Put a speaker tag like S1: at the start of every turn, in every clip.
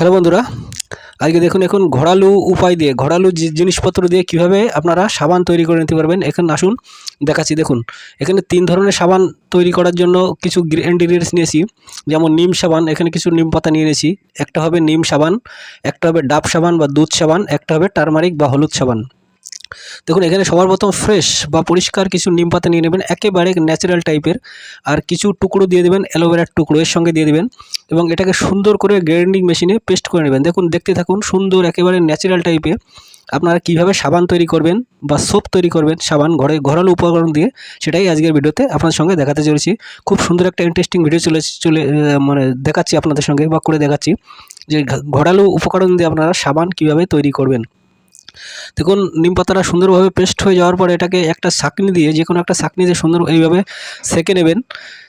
S1: Hello বন্ধুরা, আজকে দেখুন এখন ঘোরালু উপায় দিয়ে ঘোরালু জিনিসপত্র দিয়ে কীভাবে আপনারা সাবান তৈরি করে নিতে পারবেন। এখন আসুন, দেখাচ্ছি, দেখুন, এখানে তিন ধরনের সাবান তৈরি করার জন্য কিছু ইনগ্রিডিয়েন্টস নিয়েছি। যেমন নিম সাবান, এখানে কিছু নিম পাতা নিয়ে নিয়েছি। একটা হবে নিম সাবান, একটা হবে ডাব সাবান বা দুধ সাবান, একটা হবে টারমারিক বা হলুদ সাবান। দেখুন, এখানে সবার প্রথম ফ্রেশ বা পরিষ্কার কিছু নিম পাতা নিয়ে নেবেন, একেবারে ন্যাচারাল টাইপের আর কিছু টুকরো দিয়ে দেবেন, অ্যালোভেরার টুকরো, এর সঙ্গে দিয়ে দেবেন এবং এটাকে সুন্দর করে গ্রাইন্ডিং মেশিনে পেস্ট করে নেবেন। দেখুন, দেখতে থাকুন, সুন্দর, একেবারে ন্যাচারাল টাইপের আপনারা কীভাবে সাবান তৈরি করবেন বা সোপ তৈরি করবেন সাবান, ঘরে ঘরালো উপকরণ দিয়ে, সেটাই আজকের ভিডিওতে আপনাদের সঙ্গে দেখাতে চলেছি। খুব সুন্দর একটা ইন্টারেস্টিং ভিডিও চলে চলে মানে দেখাচ্ছি আপনাদের সঙ্গে বা করে দেখাচ্ছি যে ঘরালো উপকরণ দিয়ে আপনারা সাবান কীভাবে তৈরি করবেন। দেখুন, নিম পাতাটা সুন্দরভাবে পেস্ট হয়ে যাওয়ার পরে এটাকে একটা ছাঁকনি দিয়ে যে কোনো একটা ছাঁকনি দিয়ে সুন্দর এইভাবে সেকে নেবেন।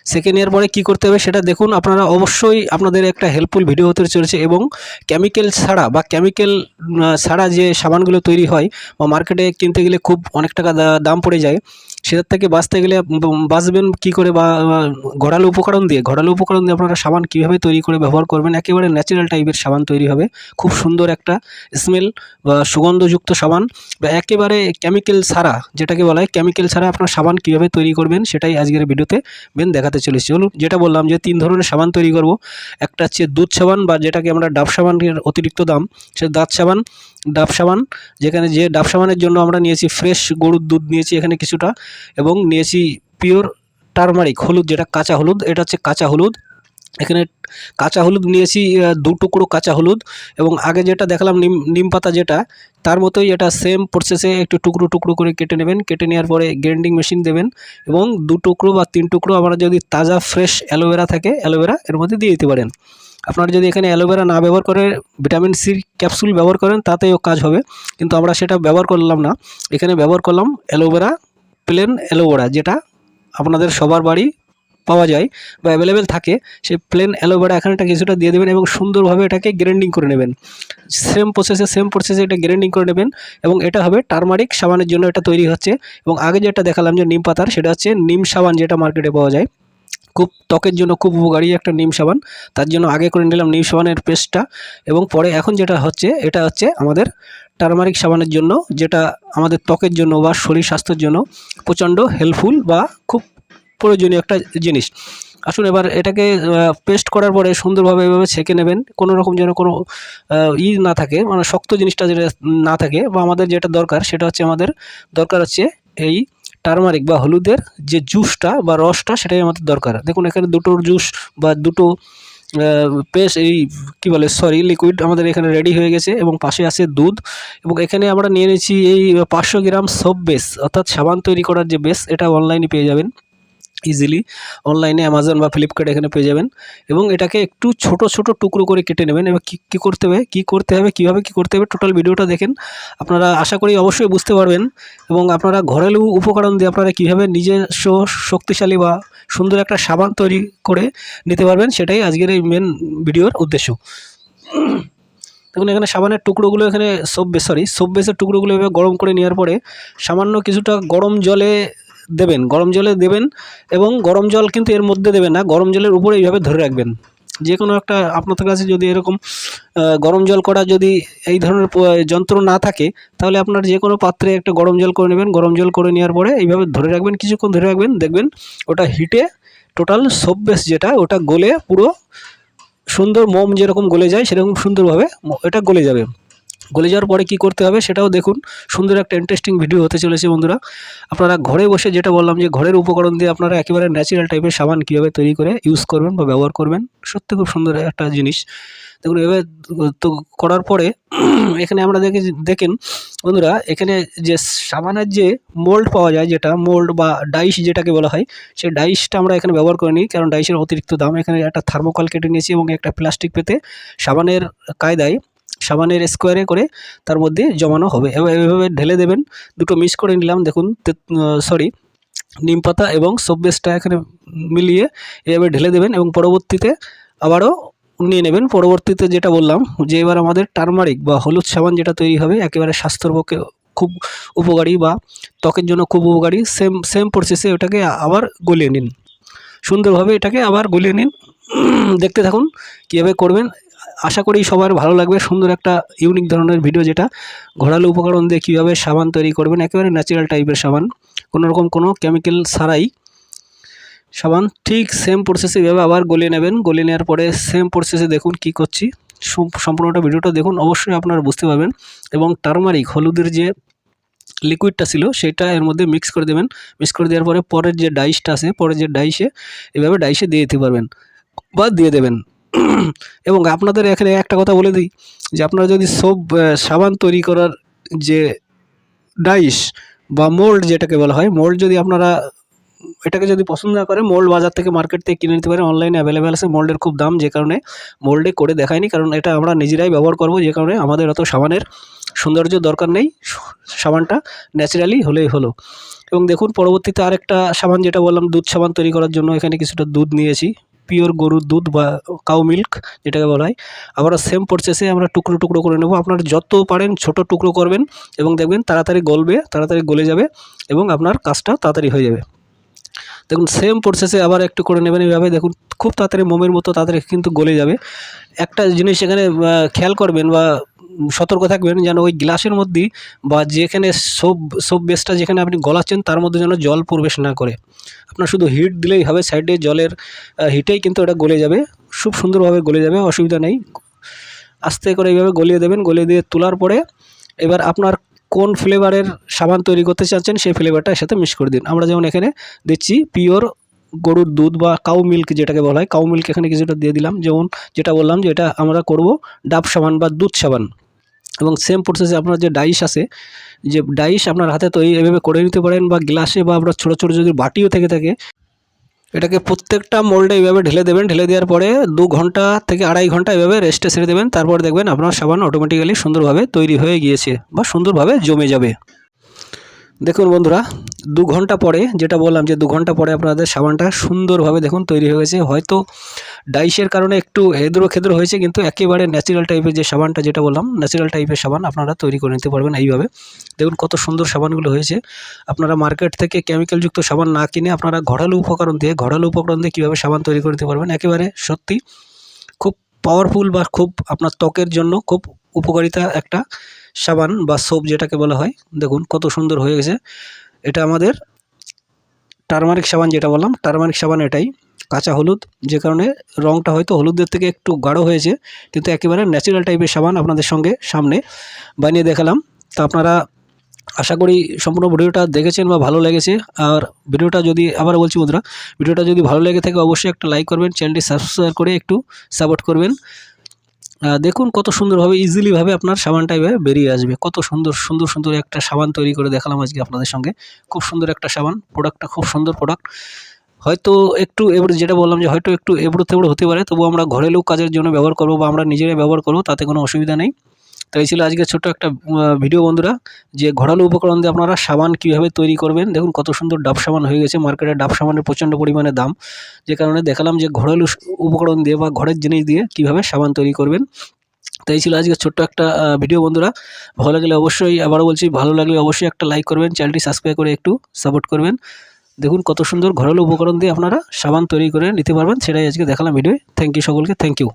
S1: সেকে নেওয়ার পরে কী করতে হবে সেটা দেখুন। আপনারা অবশ্যই আপনাদের একটা হেল্পফুল ভিডিও হতে চলেছে এবং কেমিক্যাল ছাড়া বা কেমিক্যাল ছাড়া যে সাবানগুলো তৈরি হয় বা মার্কেটে কিনতে গেলে খুব অনেক টাকা দাম পড়ে যায়, সেটার থেকে বাঁচতে গেলে বাঁচবেন কী করে বা ঘোরালো উপকরণ দিয়ে। ঘোরালো উপকরণ দিয়ে আপনারা সাবান কীভাবে তৈরি করে ব্যবহার করবেন, একেবারে ন্যাচারাল টাইপের সাবান তৈরি হবে। খুব সুন্দর একটা স্মেল বা সুগন্ধযুক্ত সাবান। বা একেবারে কেমিক্যাল ছাড়া, যেটাকে বলা হয় কেমিক্যাল ছাড়া আপনার সাবান কীভাবে তৈরি করবেন সেটাই আজকের ভিডিওতে বেন মেন দেখাতে চলেছি চলুন, যেটা বললাম যে তিন ধরনের সাবান তৈরি করব। একটা হচ্ছে দুধ সাবান বা যেটাকে আমরা ডাব সাবানের অতিরিক্ত দাম, সে দাঁত সাবান, ডাব সাবান, যেখানে যে ডাব সাবানের জন্য আমরা নিয়েছি ফ্রেশ গরুর দুধ নিয়েছি এখানে কিছুটা, এবং নিয়েছি পিওর টারমারিক হলুদ, যেটা কাঁচা হলুদ, এটা হচ্ছে কাঁচা হলুদ। এখানে কাঁচা হলুদ নিয়েছি দু টুকরো কাঁচা হলুদ এবং আগে যেটা দেখলাম নিম নিম পাতা যেটা, তার মতোই এটা সেম প্রসেসে একটু টুকরো টুকরো করে কেটে নেবেন। কেটে নেওয়ার পরে গ্রাইন্ডিং মেশিন দেবেন এবং দু টুকরো বা তিন টুকরো আমরা যদি তাজা ফ্রেশ অ্যালোভেরা থাকে অ্যালোভেরা এর মধ্যে দিয়ে দিতে পারেন। আপনারা যদি এখানে অ্যালোভেরা না ব্যবহার করে ভিটামিন সি ক্যাপসুল ব্যবহার করেন, তাতেও কাজ হবে। কিন্তু আমরা সেটা ব্যবহার করলাম না। এখানে ব্যবহার করলাম অ্যালোভেরা প্লেন অ্যালোভেরা যেটা আপনাদের সবার বাড়ি পাওয়া যায় বা অ্যাভেলেবেল থাকে, সেই প্লেন অ্যালোভেরা এখানেটা কিছুটা দিয়ে দেবেন এবং সুন্দরভাবে এটাকে গ্রাইন্ডিং করে নেবেন। সেম প্রসেসে সেম প্রসেসে এটা গ্রাইন্ডিং করে নেবেন এবং এটা হবে টার্মারিক সাবানের জন্য এটা তৈরি হচ্ছে এবং আগে যেটা দেখালাম যে নিম পাতার, সেটা হচ্ছে নিম সাবান যেটা মার্কেটে পাওয়া যায়। খুব ত্বকের জন্য খুব উপকারী একটা নিম সাবান, তার জন্য আগে করে নিলাম নিম সাবানের পেস্টটা এবং পরে এখন যেটা হচ্ছে, এটা হচ্ছে আমাদের টারমারিক সাবানের জন্য, যেটা আমাদের ত্বকের জন্য বা শরীর স্বাস্থ্যের জন্য প্রচণ্ড হেল্পফুল বা খুব প্রয়োজনীয় একটা জিনিস। আসুন এবার এটাকে পেস্ট করার পরে সুন্দরভাবে এভাবে ছেঁকে নেবেন। কোনো রকম যেন কোনো ই না থাকে মানে শক্ত জিনিসটা যেটা না থাকে বা আমাদের যেটা দরকার সেটা হচ্ছে আমাদের দরকার হচ্ছে এই টারমারিক বা হলুদের যে জুসটা বা রসটা সেটাই আমাদের দরকার। দেখুন, এখানে দুটোর জুস বা দুটো পেস্ট এই কি বলে সরি লিকুইড আমাদের এখানে রেডি হয়ে গেছে এবং পাশে আছে দুধ এবং এখানে আমরা নিয়ে নিয়েছি এই পাঁচশো গ্রাম সোপ বেস অর্থাৎ সাবান তৈরি করার যে বেস এটা অনলাইনে পেয়ে যাবেন। ইজিলি অনলাইনে অ্যামাজন বা ফ্লিপকার্ট এখানে পেয়ে যাবেন। এবং এটাকে একটু ছোট ছোট টুকরো করে কেটে নেবেন। এবার কী কী করতে হবে? কী করতে হবে? কীভাবে কী করতে হবে? টোটাল ভিডিওটা দেখেন। আপনারা আশা করি অবশ্যই বুঝতে পারবেন। এবং আপনারা ঘরেলু উপকরণ দিয়ে আপনারা কীভাবে নিজস্ব শক্তিশালী বা সুন্দর একটা সাবান তৈরি করে নিতে পারবেন, সেটাই আজকের এই মেন ভিডিওর উদ্দেশ্য। দেখুন, এখানে সাবানের টুকরোগুলো এখানে সোপ বেস সরি সোপ বেসের টুকরোগুলো এভাবে গরম করে নেওয়ার পরে সামান্য কিছুটা গরম জলে দেবেন, গরম জলে দেবেন এবং গরম জল কিন্তু এর মধ্যে দেবেন না, গরম জলের উপরে এইভাবে ধরে রাখবেন। যে কোনো একটা আপনাদের কাছে যদি এরকম গরম জল করা যদি এই ধরনের যন্ত্র না থাকে, তাহলে আপনার যে কোনো পাত্রে একটা গরম জল করে নেবেন, গরম জল করে নেওয়ার পরে এইভাবে ধরে রাখবেন, কিছুক্ষণ ধরে রাখবেন, দেখবেন ওটা হিটে টোটাল সোপ যেটা, ওটা গলে পুরো সুন্দর মোম যেরকম গলে যায়, সেরকম সুন্দরভাবে এটা গলে যাবে। গলে যাওয়ার পরে কি করতে হবে সেটাও দেখুন। সুন্দর একটা ইন্টারেস্টিং ভিডিও হতে চলেছে বন্ধুরা। আপনারা ঘরে বসে যেটা বললাম যে, ঘরের উপকরণ দিয়ে আপনারা একেবারে ন্যাচারাল টাইপের সাবান কীভাবে তৈরি করে ইউজ করবেন বা ব্যবহার করবেন, সত্যি খুব সুন্দর একটা জিনিস। দেখুন এভাবে তো করার পরে এখানে আমরা দেখে দেখেন বন্ধুরা, এখানে যে সাবানের যে মোল্ড পাওয়া যায়, যেটা মোল্ড বা ডাইস যেটাকে বলা হয়, সেই ডাইসটা আমরা এখানে ব্যবহার করে নিই কারণ ডাইসের অতিরিক্ত দাম। এখানে একটা থার্মোকল কেটে নিয়েছি এবং একটা প্লাস্টিক পেতে সাবানের কায়দায় সাবানের স্কোয়ারে করে তার মধ্যে জমানো হবে এবার এভাবে ঢেলে দেবেন। দুটো মিক্স করে নিলাম, দেখুন সরি নিম পাতা এবং সোপ এখানে মিলিয়ে এভাবে ঢেলে দেবেন এবং পরবর্তীতে আবারও নিয়ে নেবেন। পরবর্তীতে যেটা বললাম, যে এবার আমাদের টার্মারিক বা হলুদ সাবান যেটা তৈরি হবে, একেবারে স্বাস্থ্যের পক্ষে খুব উপকারী বা ত্বকের জন্য খুব উপকারী সেম সেম প্রসেসে ওটাকে আবার গলিয়ে নিন। সুন্দরভাবে এটাকে আবার গলিয়ে নিন। দেখতে থাকুন কীভাবে করবেন। আশা করি সবার ভালো লাগবে। সুন্দর একটা ইউনিক ধরনের ভিডিও যেটা। ঘোরালো উপকরণ দিয়ে কীভাবে সাবান তৈরি করবেন, একেবারে ন্যাচারাল টাইপের সাবান। কোনো রকম কোনো কেমিক্যাল ছাড়াই সাবান। ঠিক সেম প্রসেসে এভাবে আবার গলিয়ে নেবেন। গলিয়ে নেওয়ার পরে সেম প্রসেসে দেখুন কি করছি। সম- সম্পূর্ণটা ভিডিওটা দেখুন, অবশ্যই আপনারা বুঝতে পারবেন। এবং টার্মারিক হলুদের যে লিকুইডটা ছিল, সেটা এর মধ্যে মিক্স করে দেবেন। মিক্স করে দেওয়ার পরে পরের যে ডাইসটা আছে, পরের যে ডাইসে এভাবে ডাইসে দিয়ে দিতে পারবেন। বা দিয়ে দেবেন। এবং আপনাদের এখানে একটা কথা বলে দিই, যে আপনারা যদি সব সাবান তৈরি করার যে ডাইস বা মোল্ড যেটাকে বলা হয়, মোল্ড যদি আপনারা এটাকে যদি পছন্দ না করে মোল্ড বাজার থেকে মার্কেট থেকে কিনে নিতে পারেন, অনলাইনে অ্যাভেলেবেল আছে, মোল্ডের খুব দাম, যে কারণে মোল্ডে করে দেখায়নি, কারণ এটা আমরা নিজেরাই ব্যবহার করব, যে কারণে আমাদের অত সাবানের সৌন্দর্য দরকার নেই, সাবানটা ন্যাচারালি হলেই হলো। এবং দেখুন, পরবর্তীতে আরেকটা সাবান, যেটা বললাম, দুধ সাবান তৈরি করার জন্য এখানে কিছুটা দুধ নিয়েছি। পিওর গরুর দুধ বা কাউ মিল্ক যেটাকে বলা হয়। আবার সেম প্রসেসে আমরা টুকরো টুকরো করে নেব। আপনারা যত পারেন ছোট টুকরো করবেন এবং দেখবেন তাড়াতাড়ি গলবে, তাড়াতাড়ি গলে যাবে এবং আপনার কাজটা তাড়াতাড়ি হয়ে যাবে। দেখুন সেম প্রসেসে আবার একটু করে নেবেন এইভাবে দেখুন, খুব তাড়াতাড়ি মোমের মতো তাড়াতাড়ি কিন্তু গলে যাবে। একটা জিনিস এখানে খেয়াল করবেন বা সতর্ক থাকবেন যেন ওই গ্লাসের মধ্যে বা যেখানে সোপ সোপ বেসটা যেখানে আপনি গলাচ্ছেন তার মধ্যে যেন জল প্রবেশ না করে। আপনার শুধু হিট দিলেই হবে সাইডে জলের হিটেই কিন্তু এটা গলে যাবে, খুব সুন্দরভাবে গলে যাবে, অসুবিধা নেই। আস্তে করে এইভাবে গলিয়ে দেবেন, গলিয়ে দিয়ে তোলার পরে এবার আপনার কোন ফ্লেভারের সাবান তৈরি করতে চাচ্ছেন সেই ফ্লেভারটা এর সাথে মিক্স করে দিন। আমরা যেমন এখানে দিচ্ছি পিওর গরুর দুধ বা কাউ মিল্ক যেটাকে বলা হয় কাউ মিল্ক এখানে কিছুটা দিয়ে দিলাম। যেমন যেটা বললাম যে এটা আমরা করব ডাব সাবান বা দুধ সাবান। এবং সেম প্রসেসে আপনার যে ডাইস আছে, যে ডাইস আপনার হাতে তৈরি এভাবে করে নিতে পারেন বা গ্লাসে বা আপনার ছোটো ছোটো যদি বাটিও থেকে থাকে, এটাকে প্রত্যেকটা মোল্ডে এইভাবে ঢেলে দেবেন। ঢেলে দেওয়ার পরে দু ঘণ্টা থেকে আড়াই ঘণ্টা এভাবে রেস্টে ছেড়ে দেবেন। তারপর দেখবেন আপনার সাবান অটোমেটিক্যালি সুন্দরভাবে তৈরি হয়ে গিয়েছে বা সুন্দরভাবে জমে যাবে। দেখুন বন্ধুরা, দু ঘণ্টা পরে যেটা বললাম যে দু ঘণ্টা পরে আপনাদের সাবানটা সুন্দরভাবে দেখুন তৈরি হয়ে গেছে। হয়তো ডাইসের কারণে একটু হেদ্র খেদ্র হয়েছে, কিন্তু একেবারে ন্যাচারাল টাইপের যে সাবানটা যেটা বললাম ন্যাচারাল টাইপের সাবান আপনারা তৈরি করে নিতে পারবেন এইভাবে। দেখুন কত সুন্দর সাবানগুলো হয়েছে। আপনারা মার্কেট থেকে কেমিক্যালযুক্ত সাবান না কিনে আপনারা ঘরালো উপকরণ দিয়ে ঘরালো উপকরণ দিয়ে কীভাবে সাবান তৈরি করে নিতে পারবেন, একেবারে সত্যি খুব পাওয়ারফুল বা খুব আপনার ত্বকের জন্য খুব উপকারিতা একটা সাবান বা সোপ যেটাকে বলা হয়, দেখুন কত সুন্দর হয়ে গেছে। এটা আমাদের টারমারিক সাবান যেটা বললাম, টারমারিক সাবান এটাই। কাঁচা হলুদ, যে কারণে রঙটা হয়তো হলুদের থেকে একটু গাঢ় হয়েছে, কিন্তু একেবারে ন্যাচারাল টাইপের সাবান আপনাদের সঙ্গে সামনে বানিয়ে দেখালাম। তো আপনারা আশা করি সম্পূর্ণ ভিডিওটা দেখেছেন বা ভালো লেগেছে। আর ভিডিওটা যদি আবার বলছি বন্ধুরা, ভিডিওটা যদি ভালো লেগে থাকে অবশ্যই একটা লাইক করবেন চ্যানেলটি সাবস্ক্রাইব করে একটু সাপোর্ট করবেন। দেখুন কত সুন্দরভাবে ইজিলিভাবে আপনার সাবানটা এভাবে বেরিয়ে আসবে। কত সুন্দর সুন্দর সুন্দর একটা সাবান তৈরি করে দেখালাম আজকে আপনাদের সঙ্গে। খুব সুন্দর একটা সাবান প্রোডাক্টটা খুব সুন্দর প্রোডাক্ট হয়তো একটু এবড়ো, যেটা বললাম যে হয়তো একটু এবড়ো তেবড়ো হতে পারে তবু আমরা ঘরে লোক কাজের জন্য ব্যবহার করব বা আমরা নিজেরাই ব্যবহার করব, তাতে কোনো অসুবিধা নেই। তো এই ছিল আজকে ছোট্ট একটা ভিডিও বন্ধুরা, যে ঘোরালো উপকরণ দিয়ে আপনারা সাবান কীভাবে তৈরি করবেন। দেখুন কত সুন্দর ডাব সাবান হয়ে গেছে, মার্কেটে ডাব সাবানের প্রচণ্ড পরিমাণে দাম। যে কারণে দেখালাম যে ঘোরালো উপকরণ দিয়ে বা ঘরের জিনিস দিয়ে কীভাবে সাবান তৈরি করবেন। তো এই ছিল আজকে ছোট্ট একটা ভিডিও বন্ধুরা। ভালো লাগলে অবশ্যই আবারও বলছি, ভালো লাগলে অবশ্যই একটা লাইক করবেন চ্যানেলটি সাবস্ক্রাইব করে একটু সাপোর্ট করবেন। দেখুন কত সুন্দর ঘরেলো উপকরণ দিয়ে আপনারা সাবান তৈরি করে নিতে পারবেন, সেটাই আজকে দেখালাম ভিডিও থ্যাংক ইউ সকলকে থ্যাংক ইউ